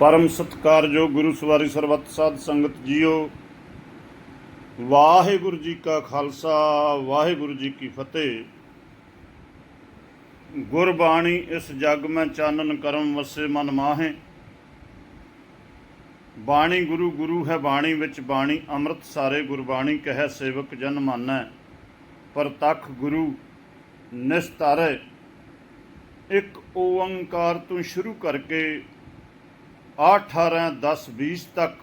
ਪਰਮ ਸਤਿਕਾਰਯੋਗ ਗੁਰੂ ਸਵਾਰੀ ਸਰਬੱਤ ਸਾਧ ਸੰਗਤ ਜੀਓ। ਵਾਹਿਗੁਰੂ ਜੀ ਕਾ ਖਾਲਸਾ, ਵਾਹਿਗੁਰੂ ਜੀ ਕੀ ਫਤਿਹ। ਗੁਰਬਾਣੀ ਇਸ ਜਗ ਮੈਂ ਚਾਨਣ ਕਰਮ ਵਸੇ ਮਨ ਮਾਹੇ। ਬਾਣੀ ਗੁਰੂ ਗੁਰੂ ਹੈ ਬਾਣੀ ਵਿੱਚ ਬਾਣੀ, ਅੰਮ੍ਰਿਤ ਸਾਰੇ ਗੁਰਬਾਣੀ ਕਹੈ ਸੇਵਕ ਜਨ ਮਾਨੈ। ਪ੍ਰਤੱਖ ਗੁਰੂ ਨਿਸਤਾਰੇ। ਇੱਕ ਓੰਕਾਰ ਤੋਂ ਸ਼ੁਰੂ ਕਰਕੇ 18 10 20 ਤੱਕ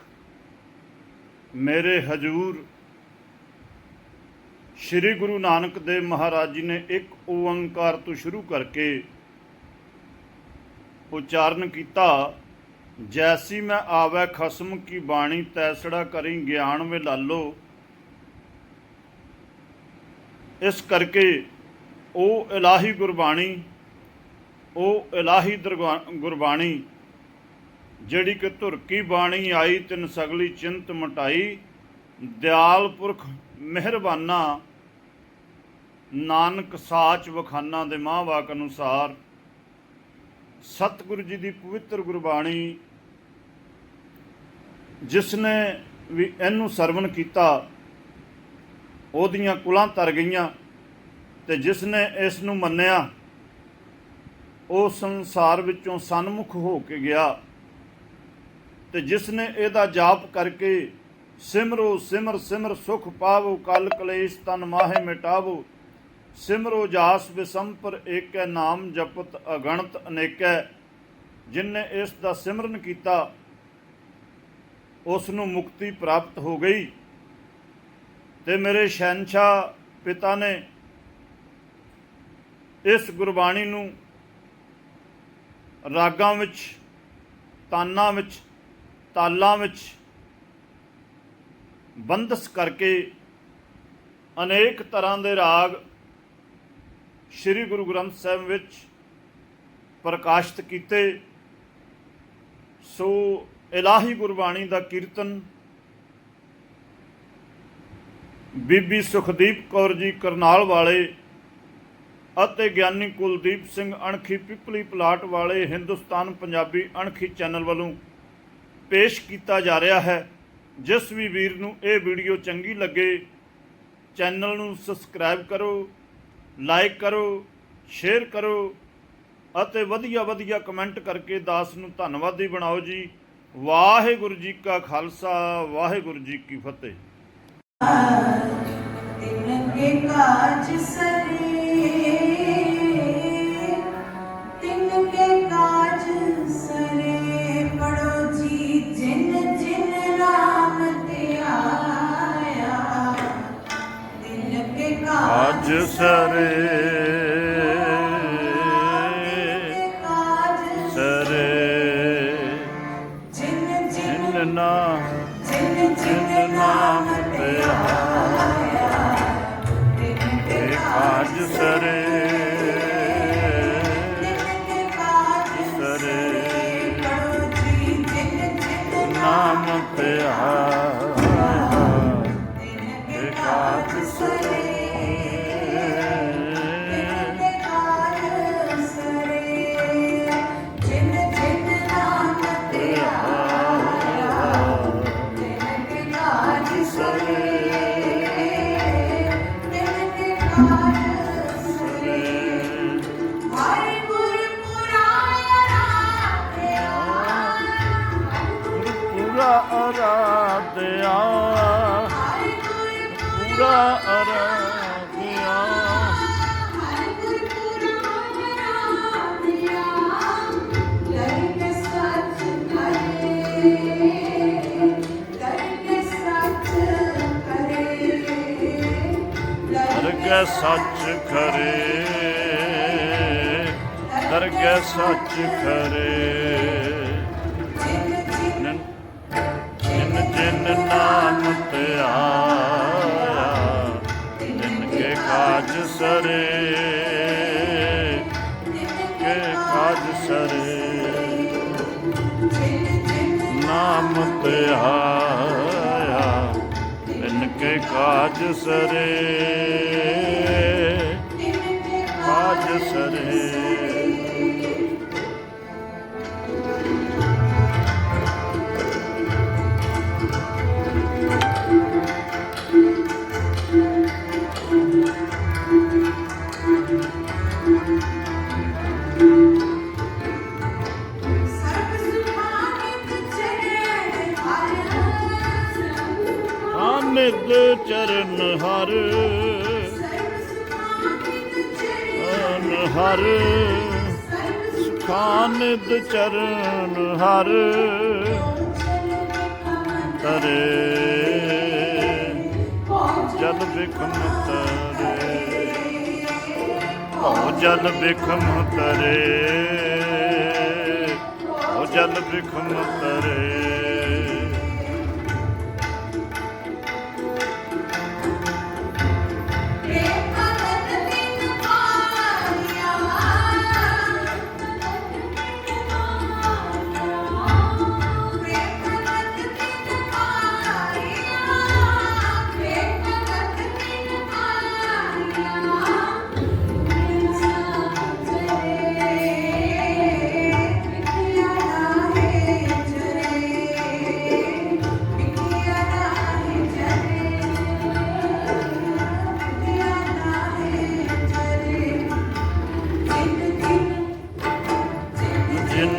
ਮੇਰੇ ਹਜੂਰ ਸ੍ਰੀ ਗੁਰੂ ਨਾਨਕ ਦੇਵ ਮਹਾਰਾਜ ਜੀ ਨੇ ਇੱਕ ਓੰਕਾਰ ਤੋਂ ਸ਼ੁਰੂ ਕਰਕੇ ਉਚਾਰਨ ਕੀਤਾ, ਜੈਸੀ ਮੈਂ ਆਵੈ ਖਸਮ ਕੀ ਬਾਣੀ, ਤੈਸੜਾ ਕਰੀ ਗਿਆਨ ਵੇ ਲਾਲੋ। ਇਸ ਕਰਕੇ ਉਹ ਇਲਾਹੀ ਗੁਰਬਾਣੀ, ਉਹ ਇਲਾਹੀ ਦਰਗਾ- ਗੁਰਬਾਣੀ ਜਿਹੜੀ ਕਿ ਧੁਰ ਕੀ ਬਾਣੀ ਆਈ, ਤਿਨ ਸਗਲੀ ਚਿੰਤ ਮਟਾਈ। ਦਿਆਲ ਪੁਰਖ ਮਿਹਰਬਾਨਾ, ਨਾਨਕ ਸਾਚ ਵਖਾਨਾ ਦੇ ਮਹਾਂਵਾਕ ਅਨੁਸਾਰ। ਸਤਿਗੁਰੂ ਜੀ ਦੀ ਪਵਿੱਤਰ ਗੁਰਬਾਣੀ ਜਿਸ ਨੇ ਵੀ ਇਹਨੂੰ ਸਰਵਣ ਕੀਤਾ, ਉਹਦੀਆਂ ਕੁਲਾਂ ਤਰ ਗਈਆਂ ਤੇ ਜਿਸ ਨੇ ਇਸ ਨੂੰ ਮੰਨਿਆ, ਉਹ ਸੰਸਾਰ ਵਿੱਚੋਂ ਸਨਮੁਖ ਹੋ ਕੇ ਗਿਆ। ਤੇ ਜਿਸ ਨੇ ਇਹਦਾ ਜਾਪ ਕਰਕੇ ਸਿਮਰੋ ਸਿਮਰ ਸਿਮਰ ਸੁਖ ਪਾਵੋ, ਕਲ ਕਲੇਸ਼ ਤਨ ਮਾਹੇ ਮਿਟਾਵੋ। ਸਿਮਰੋ ਜਾਸ ਬਿਸੰਪਰ ਏਕੈ ਨਾਮ ਜਪਤ ਅਗਣਤ ਅਨੇਕੈ। ਜਿਨਨੇ ਇਸ ਦਾ ਸਿਮਰਨ ਕੀਤਾ ਉਸ ਨੂੰ ਮੁਕਤੀ ਪ੍ਰਾਪਤ ਹੋ ਗਈ। ਤੇ ਮੇਰੇ ਸ਼ਹਿਨशाह ਪਿਤਾ ਨੇ ਇਸ ਗੁਰਬਾਣੀ ਨੂੰ ਰਾਗਾਂ ਵਿੱਚ, ਤਾਨਾਂ ਵਿੱਚ ਤਾਲਾਂ ਵਿੱਚ ਬੰਦਸ ਕਰਕੇ ਅਨੇਕ ਤਰ੍ਹਾਂ ਦੇ ਰਾਗ ਸ੍ਰੀ ਗੁਰੂ ਗ੍ਰੰਥ ਸਾਹਿਬ ਵਿੱਚ ਪ੍ਰਕਾਸ਼ਿਤ ਕੀਤੇ। ਸੋ ਇਲਾਹੀ ਗੁਰਬਾਣੀ ਦਾ ਕੀਰਤਨ ਬੀਬੀ ਸੁਖਦੀਪ ਕੌਰ ਜੀ ਕਰਨਾਲ ਵਾਲੇ ਅਤੇ ਗਿਆਨੀ ਕੁਲਦੀਪ ਸਿੰਘ ਅਣਖੀ ਪਿਪਲੀ ਪਲਾਟ ਵਾਲੇ ਹਿੰਦੁਸਤਾਨ ਪੰਜਾਬੀ ਅਣਖੀ ਚੈਨਲ ਵੱਲੋਂ ਪੇਸ਼ ਕੀਤਾ ਜਾ ਰਿਹਾ ਹੈ। ਜਿਸ ਵੀ ਵੀਰ ਨੂੰ ਇਹ ਵੀਡੀਓ ਚੰਗੀ ਲੱਗੇ, ਚੈਨਲ ਨੂੰ ਸਬਸਕ੍ਰਾਈਬ ਕਰੋ, ਲਾਈਕ ਕਰੋ, ਸ਼ੇਅਰ ਕਰੋ ਅਤੇ ਵਧੀਆ ਵਧੀਆ ਕਮੈਂਟ ਕਰਕੇ ਦਾਸ ਨੂੰ ਧੰਨਵਾਦੀ ਬਣਾਓ ਜੀ। ਵਾਹਿਗੁਰੂ ਜੀ ਕਾ ਖਾਲਸਾ, ਵਾਹਿਗੁਰੂ ਜੀ ਕੀ ਫਤਿਹ। ਤਿੰਨ ਕੇ ਕਾਜ ਸਰੇ ਸਰੇ। ਸਰੇ। ਜਿਨ ਜਿਨ ਨਾਮ ਜਿਨ ਜਿਨ ਨਾਮ ਤੇ ਹਾਇਆ ਤੇ ਕਾਜ ਸਰੇ। ਸੱਚ ਖਰੇ, ਦਰਗਹਿ ਸੱਚ ਖਰੇ। ਜਿਨ ਜਿਨ ਨਾਮ ਤੇ ਆਇਆ ਕੇ ਕਾਜ ਸਰੇ, ਕੇ ਕਾਜ ਸਰੇ। ਨਾਮ ਤੇ ਆਇਆ ਕੇ ਕਾਜ ਸਰੇ। ਕਾਜ ਚਰਨ ਹਰ ਤਰੇ। ਜਲ ਬਿਖਮ ਤਰੇ। ਓ ਜਲ ਬਿਖਮ ਤਰੇ। ਓ ਜਲ ਬਿਖਮ ਤਰੇ।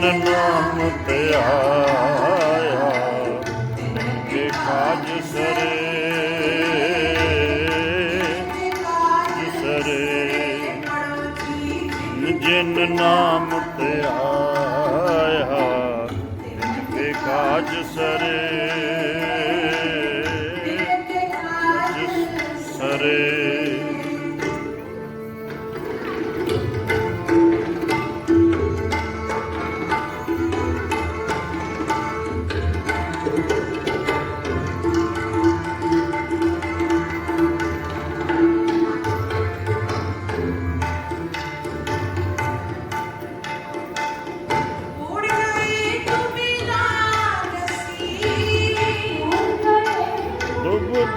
ਜਿਨ ਨਾਮ ਤੇ ਆਇਆ ਕਾਜ ਸਰੇ ਸਰੇ ਜਿਨ ਨਾਮ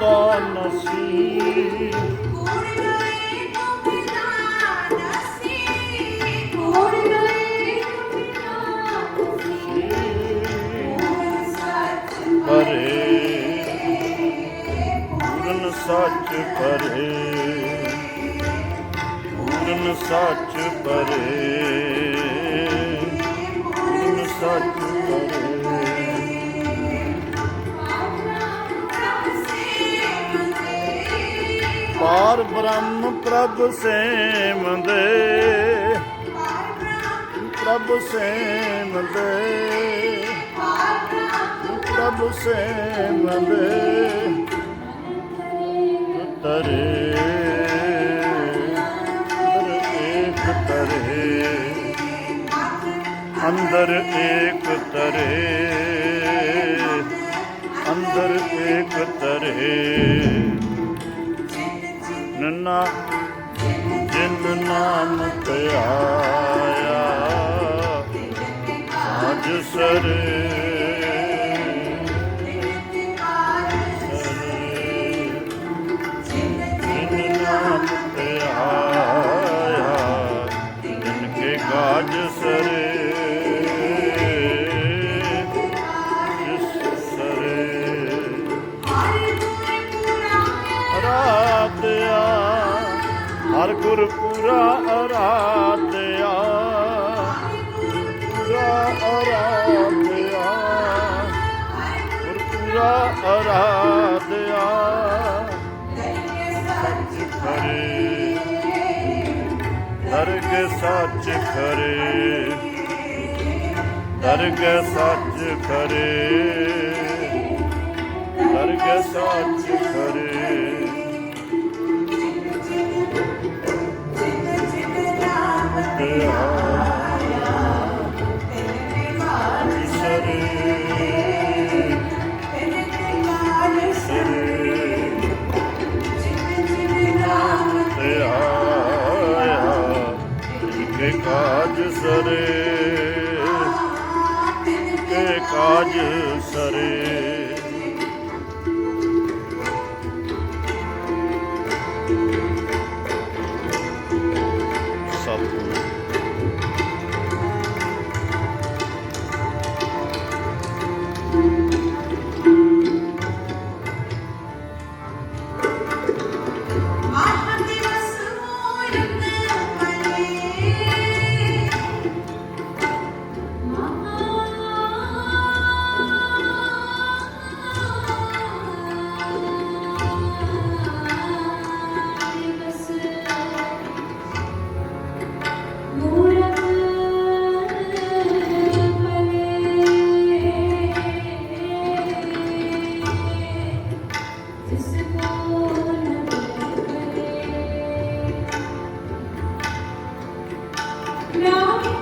ਦੁਬਦਾ ਨਸੀ ਉੜ ਗਈ ਤੂੰ ਮਿਲਾ ਰਸੀ ਉੜ ਗਈ ਤੂੰ ਮਿਲਾ ਸੱਚ ਪਰੇ ਪੂਰਨ ਸੱਚ ਪਰੇ ਪੂਰਨ ਸੱਚ ਪਰੇ ਪੂਰਨ ਸੱਚ ਪਰੇ ਪਾਰ ਬ੍ਰਹਮ ਪ੍ਰਭ ਸੇਮ ਪ੍ਰਭ ਸੇਮ ਪ੍ਰਭ ਸੇਮ ਤਰੇ। ਅੰਦਰ ਤਰੇ। ਅੰਦਰ ਏਕ ਤਰੇ। ਅੰਦਰ ਏਕ ਤਰੇ। ਨਨਾ ਜਿਨ ਨਾਮ ਤੇ ਸਾਜ ਸਰੇ ਗੁਰ ਪੂਰਾ ਅਰਾਧਿਆ। ਪੂਰਾ ਅਰਾਧਿਆ। ਗੁਰ ਪੂਰਾ ਅਰਾਧਿਆ। ਸੱਚ ਖਰੇ ਦਰਗ ਸੱਚ ਖਰੇ। ਦਰਗ ਸੱਚ ਖਰੇ। ਦਰਗ ਸੱਚ ਖਰੇ। now.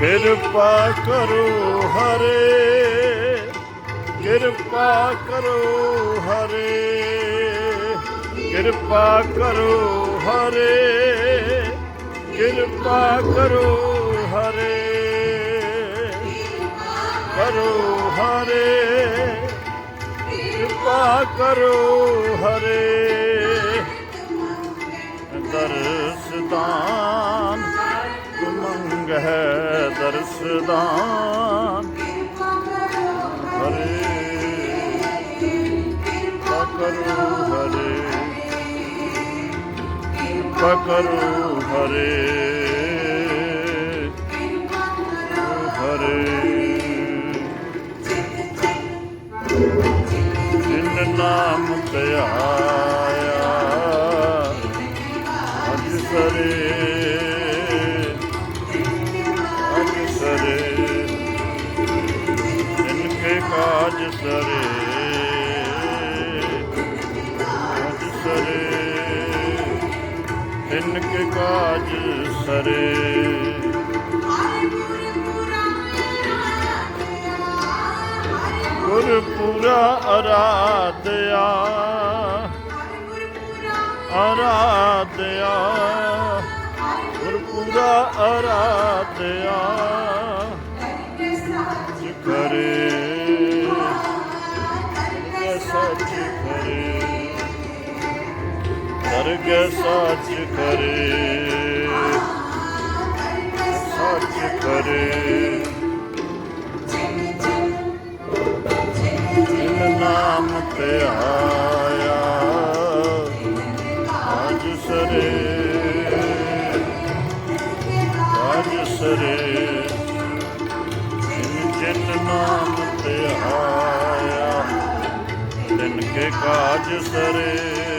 ਕਿਰਪਾ ਕਰੋ ਹਰੇ, ਕਿਰਪਾ ਕਰੋ ਹਰੇ, ਕਿਰਪਾ ਕਰੋ ਹਰੇ, ਕਿਰਪਾ ਕਰੋ ਹਰੇ ਕਰੋ ਹਰੇ, ਕਿਰਪਾ ਕਰੋ ਹਰੇ। ਦਰਸਦਾਨ ਤਾਂ ਹੈ ਦਰਸਦਾਨ ਹਰੇ ਕਿਰਪਾ ਕਰੋ ਹਰੇ। ਕਿਰਪਾ ਕਰੋ ਹਰੇ। ਜਿਨ ਕੇ ਕਾਜ ਸਰੇ। ਗੁਰਪੂਰਾ ਅਰਾਧਿਆ। ਆਰਾਧਿਆ ਗੁਰਪੂਰਾ ਆਰਾਧਿਆ ਕਰੇ ਸੱਚ ਕਰੇ ਦਰਗ ਸੱਚ ਕਰੇ। ਸੱਚ ਕਰੇ। ਜਿਨ ਨਾਮ ਤੇ ਆਇਆ ਅਜ ਸਰੇ। ਅਜ ਸਰੇ। ਜਿਨ ਨਾਮ ਤੇ ਆਇਆ ਤਿਨ ਕੇ ਕਾਜ ਸਰੇ ਤਿਨ ਕੇ ਕਾਜ ਸਰੇ।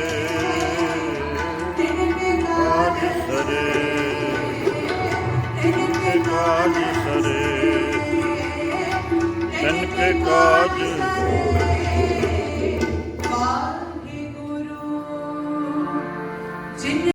ਤਿਨ ਕੇ ਕਾਜ